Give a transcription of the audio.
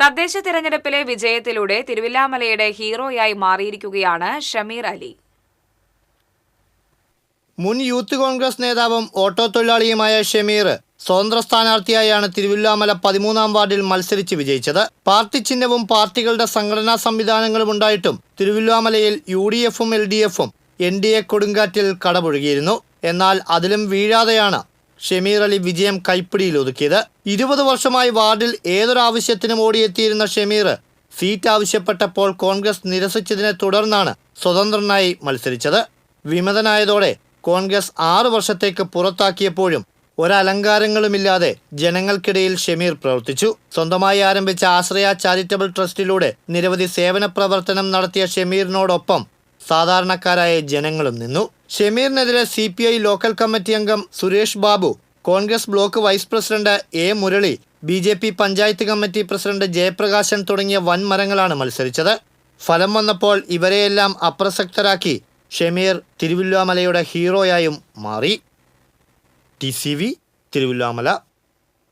തദ്ദേശ തിരഞ്ഞെടുപ്പിലെ വിജയത്തിലൂടെ തിരുവില്ലാമലയുടെ ഹീറോയായി മാറിയിരിക്കുകയാണ് ഷമീർ അലി. മുൻ യൂത്ത് കോൺഗ്രസ് നേതാവും ഓട്ടോ തൊഴിലാളിയുമായ ഷമീർ സ്വതന്ത്ര സ്ഥാനാർത്ഥിയായാണ് തിരുവില്ലാമല പതിമൂന്നാം വാർഡിൽ മത്സരിച്ച് വിജയിച്ചത്. പാർട്ടി ചിഹ്നവും പാർട്ടികളുടെ സംഘടനാ സംവിധാനങ്ങളും ഉണ്ടായിട്ടും തിരുവില്ലാമലയിൽ യു ഡി എഫും എൽ ഡി എഫും എൻ ഡി എ കൊടുങ്കാറ്റിൽ കടപുഴകിയിരുന്നു. എന്നാൽ അതിലും വീഴാതെയാണ് ഷമീർ അലി വിജയം കൈപ്പിടിയിൽ ഒതുക്കിയത് ഇരുപത് വർഷമായി വാർഡിൽ ഏതൊരാവശ്യത്തിനും ഓടിയെത്തിയിരുന്ന ഷമീർ സീറ്റ് ആവശ്യപ്പെട്ടപ്പോൾ കോൺഗ്രസ് നിരസിച്ചതിനെ തുടർന്നാണ് സ്വതന്ത്രനായി മത്സരിച്ചത്. വിമതനായതോടെ കോൺഗ്രസ് ആറു വർഷത്തേക്ക് പുറത്താക്കിയപ്പോഴും ഒരലങ്കാരങ്ങളുമില്ലാതെ ജനങ്ങൾക്കിടയിൽ ഷമീർ പ്രവർത്തിച്ചു. സ്വന്തമായി ആരംഭിച്ച ആശ്രയ ചാരിറ്റബിൾ ട്രസ്റ്റിലൂടെ നിരവധി സേവന പ്രവർത്തനം നടത്തിയ ഷമീറിനോടൊപ്പം സാധാരണക്കാരായ ജനങ്ങളും നിന്നു. ഷമീറിനെതിരെ C P I local committee അംഗം Suresh Babu Congress block vice president A Murali B J P panchayat committee president Jayaprakashan തുടങ്ങിയ വൻമരങ്ങളാണ് മത്സരിച്ചത്. ഫലം വന്നപ്പോൾ ഇവരെയെല്ലാം അപ്രസക്തരാക്കി. ഷമീർ തിരുവില്ലാമലയുടെ ഹീറോയായും മാറി. T C V Thiruvilwamala.